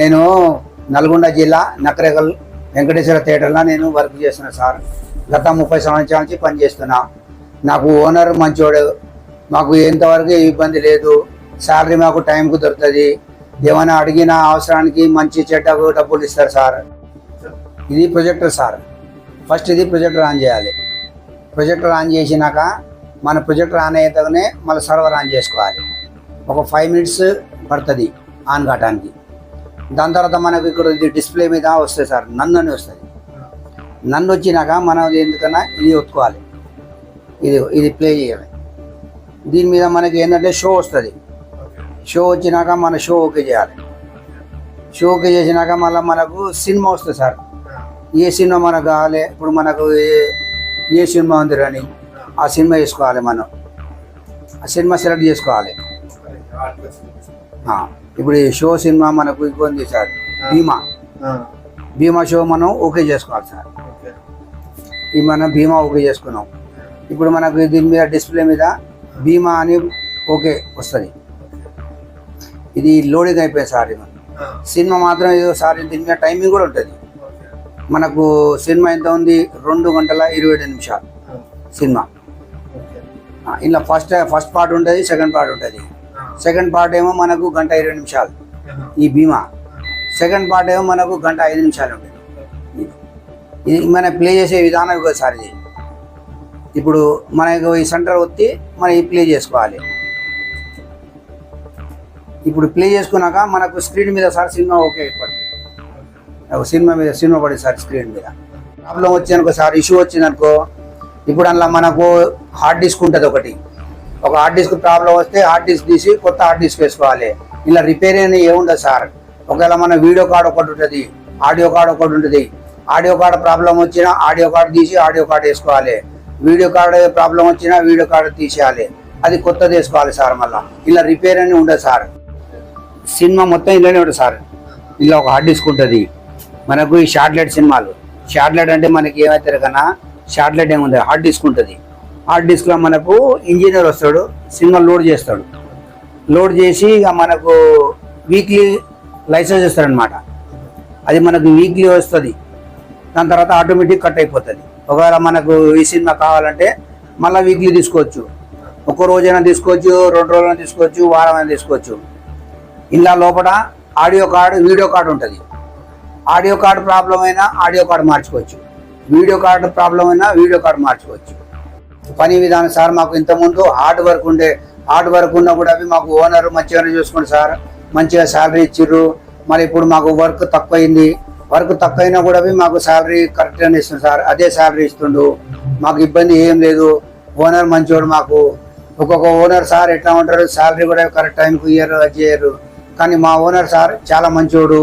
నేను నల్గొండ జిల్లా నకరేగల్ వెంకటేశ్వర థియేటర్లో నేను వర్క్ చేస్తున్నా సార్. గత ముప్పై సంవత్సరాల నుంచి పనిచేస్తున్నా నాకు ఓనర్ మంచోడు. మాకు ఎంతవరకు ఇబ్బంది లేదు. శాలరీ మాకు టైంకు దొరుకుతుంది. ఏమైనా అడిగిన అవసరానికి మంచి చెడ్డకు డబ్బులు ఇస్తారు సార్. ఇది ప్రొజెక్టర్ సార్. ఫస్ట్ ఇది ప్రొజెక్టర్ ఆన్ చేయాలి. ప్రొజెక్టర్ ఆన్ చేసినాక మన ప్రొజెక్టర్ ఆన్ అయ్యేతగానే మళ్ళీ సర్వర్ ఆన్ చేసుకోవాలి. ఒక ఫైవ్ మినిట్స్ పడుతుంది ఆన్ కావడానికి దాని తర్వాత మనకు ఇక్కడ ఇది డిస్ప్లే మీద వస్తుంది సార్ నన్ను అని వస్తుంది నన్ను వచ్చినాక మనం ఎందుకన్నా ఇది ఒత్తుకోవాలి. ఇది ఇది ప్లే చేయాలి దీని మీద మనకి ఏంటంటే షో వస్తుంది. షో వచ్చినాక మన షో ఓకే చేయాలి. షో ఓకే చేసినాక మళ్ళీ మనకు సినిమా వస్తుంది సార్. ఏ సినిమా మనకు కావాలి? ఇప్పుడు మనకు ఏ ఏ సినిమా ఉంది అని ఆ సినిమా వేసుకోవాలి మనం. ఆ సినిమా సెలెక్ట్ చేసుకోవాలి. ఇప్పుడు ఈ షో సినిమా మనకు ఇంకొంది సార్ భీమా. భీమా షో మనం ఓకే చేసుకోవాలి సార్. ఈ మనం భీమా ఓకే చేసుకున్నాం. ఇప్పుడు మనకు దీని మీద డిస్ప్లే మీద భీమా అని ఓకే వస్తుంది. ఇది లోడింగ్ అయిపోయింది సార్ ఇది. సినిమా మాత్రం ఏదో సార్ దీని మీద టైమింగ్ కూడా ఉంటుంది. మనకు సినిమా ఎంత ఉంది? రెండు గంటల ఇరవై నిమిషాలు సినిమా. ఇలా ఫస్ట్ ఫస్ట్ పార్ట్ ఉంటుంది సెకండ్ పార్ట్ ఉంటుంది. సెకండ్ పార్ట్ ఏమో మనకు గంట ఇరవై నిమిషాలు. ఈ బీమా సెకండ్ పార్ట్ ఏమో మనకు గంట ఐదు నిమిషాలు ఉంటుంది. ఇది మన ప్లే చేసే విధానం ఒకసారి ఇప్పుడు మనకు ఈ సెంటర్ వచ్చి మనం ఈ ప్లే చేసుకోవాలి. ఇప్పుడు ప్లే చేసుకున్నాక మనకు స్క్రీన్ మీద సార్ సినిమా ఓకే పడుతుంది. ఒక సినిమా మీద సినిమా పడింది సార్ స్క్రీన్ మీద. ప్రాబ్లం వచ్చిందనుకో సార్ ఇష్యూ వచ్చిందనుకో ఇప్పుడు అందులో మనకు హార్డ్ డిస్క్ ఉంటుంది ఒకటి. ఒక హార్డ్ డిస్క్ ప్రాబ్లం వస్తే హార్డ్ డిస్క్ తీసి కొత్త హార్డ్ డిస్క్ వేసుకోవాలి. ఇలా రిపేర్ అని ఏముండదు సార్. ఒకవేళ మన వీడియో కార్డ్ ఒకటి ఉంటుంది ఆడియో కార్డ్ ఒకటి ఉంటుంది. ఆడియో కార్డ్ ప్రాబ్లం వచ్చినా ఆడియో కార్డ్ తీసి ఆడియో కార్డ్ వేసుకోవాలి. వీడియో కార్డ్ ప్రాబ్లం వచ్చినా వీడియో కార్డ్ తీసేయాలి. అది కొత్తది వేసుకోవాలి సార్ మళ్ళీ. ఇలా రిపేర్ అని ఉండదు సార్. సినిమా మొత్తం ఇలానే ఉంటుంది సార్. ఇలా ఒక హార్డ్ డిస్క్ ఉంటుంది. మనకు ఈ షార్ట్లెట్ సినిమాలు. షార్ట్లెట్ అంటే మనకి ఏమవుతారు కన్నా షార్ట్లెట్ ఏముంది? హార్డ్ డిస్క్ ఉంటుంది. హార్డ్ డిస్క్లో మనకు ఇంజనీర్ వస్తాడు సినిమా లోడ్ చేస్తాడు. లోడ్ చేసి ఇక మనకు వీక్లీ లైసెన్స్ ఇస్తాడనమాట అది మనకు వీక్లీ వస్తుంది. దాని తర్వాత ఆటోమేటిక్ కట్ అయిపోతుంది. ఒకవేళ మనకు ఈ సినిమా కావాలంటే మళ్ళీ వీక్లీ తీసుకోవచ్చు. ఒక రోజైనా తీసుకోవచ్చు రెండు రోజులైనా తీసుకోవచ్చు వారం అయినా తీసుకోవచ్చు. ఇలా లోపల ఆడియో కార్డు వీడియో కార్డు ఉంటుంది. ఆడియో కార్డు ప్రాబ్లం అయినా ఆడియో కార్డు మార్చుకోవచ్చు. వీడియో కార్డు ప్రాబ్లం అయినా వీడియో కార్డు మార్చుకోవచ్చు. పని విధానం సార్ మాకు ఇంతకుముందు హార్డ్ వర్క్ ఉండే హార్డ్ వర్క్ ఉన్నా కూడా అవి మాకు ఓనర్ మంచిగానే చూసుకోండి సార్. మంచిగా శాలరీ ఇచ్చిర్రు. మరి ఇప్పుడు మాకు వర్క్ తక్కువైంది. వర్క్ తక్కువైనా కూడా అవి మాకు శాలరీ కరెక్ట్గానే ఇస్తుంది సార్. అదే శాలరీ ఇస్తుండు. మాకు ఇబ్బంది ఏం లేదు. ఓనర్ మంచివాడు మాకు. ఒక్కొక్క ఓనర్ సార్ ఎట్లా ఉంటారు? శాలరీ కూడా కరెక్ట్ టైంకి ఇయ్యరు అది చేయరు. కానీ మా ఓనర్ సార్ చాలా మంచివాడు